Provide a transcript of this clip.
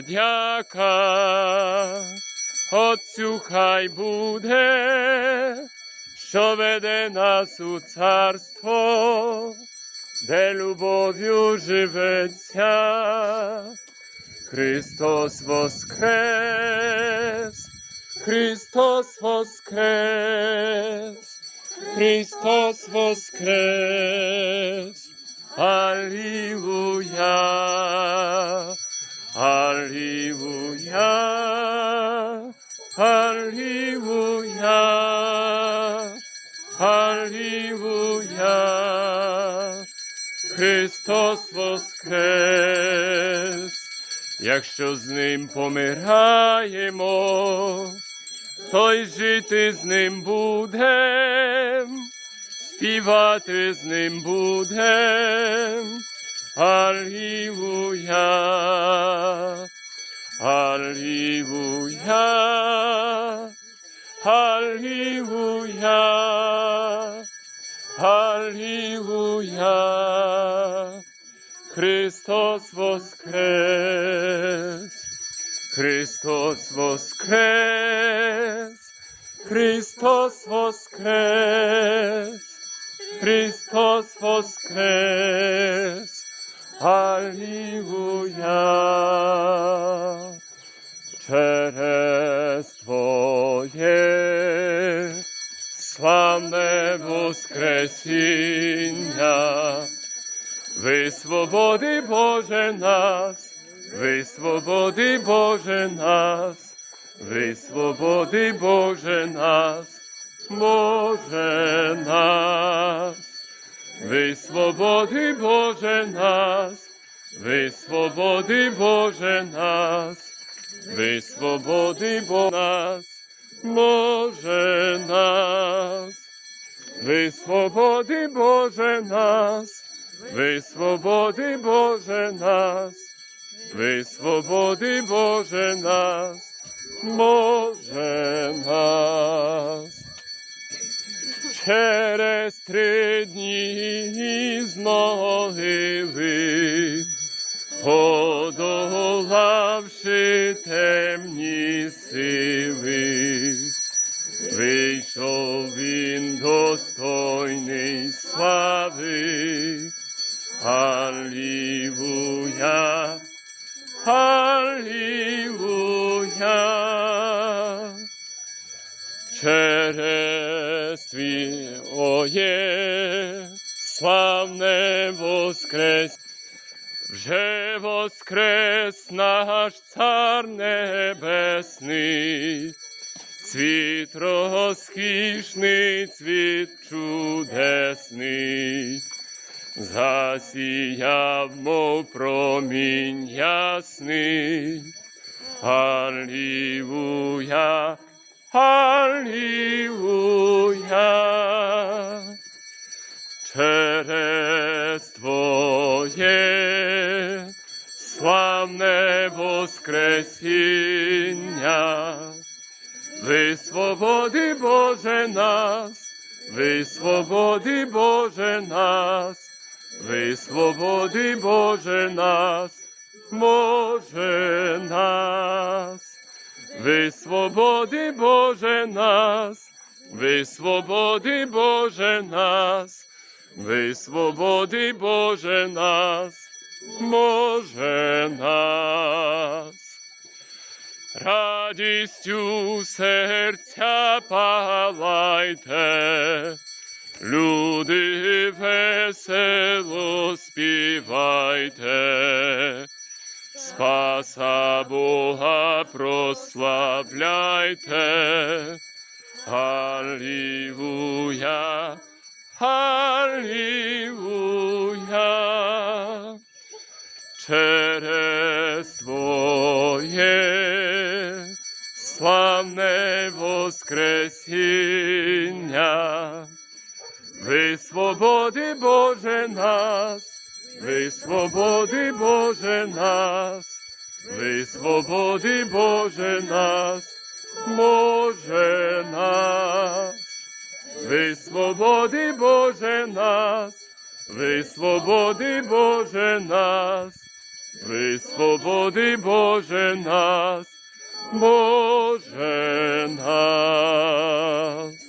подяка, Отцю хай буде, що веде нас у царство, де любов'ю живеться. Христос воскрес, Христос воскрес, Христос воскрес, Аллилуйя, Аллилуйя, Аллилуйя, Аллилуйя, Христос воскрес, якщо з ним помираємо, то й жити з ним будем, співати з ним будем. Аллилуйя, Аллилуйя, Христос воскрес, Христос воскрес, Христос воскрес, Христос воскрес, Аллилуйя, славне воскресіння, висвободи Боже нас, висвободи Боже нас, висвободи Боже нас, Боже нас, висвободи Боже нас, висвободи Боже нас, висвободи Бо нас, Боже висвободи Боже нас, висвободи Боже нас, висвободи Боже нас, Боже нас. Через три дні з могили, подолавши темні сили, вийшов він достойний слави. Аллилуйя, Аллилуйя. Через Твоє славне воскрес, вже воскрес наш цар небесний, цвіт розкішний, цвіт чудесний, засіяв, мов промінь ясний. Аллилуйя, Аллилуйя, через Твоє славне воскресіння, висвободи Боже нас, висвободи Боже нас, висвободи Боже нас, Боже нас. Висвободи Боже нас, висвободи Боже нас, висвободи Боже нас, Боже нас. Радістю серця палайте, люди весело співайте. Спаса Бога прославляйте. Аллилуйя, Аллилуйя. Славне воскресіння. Висвободи Боже нас, висвободи Боже нас, висвободи Боже нас, Боже нас, висвободи Боже нас, висвободи Боже нас, висвободи, Боже нас, Боже наш.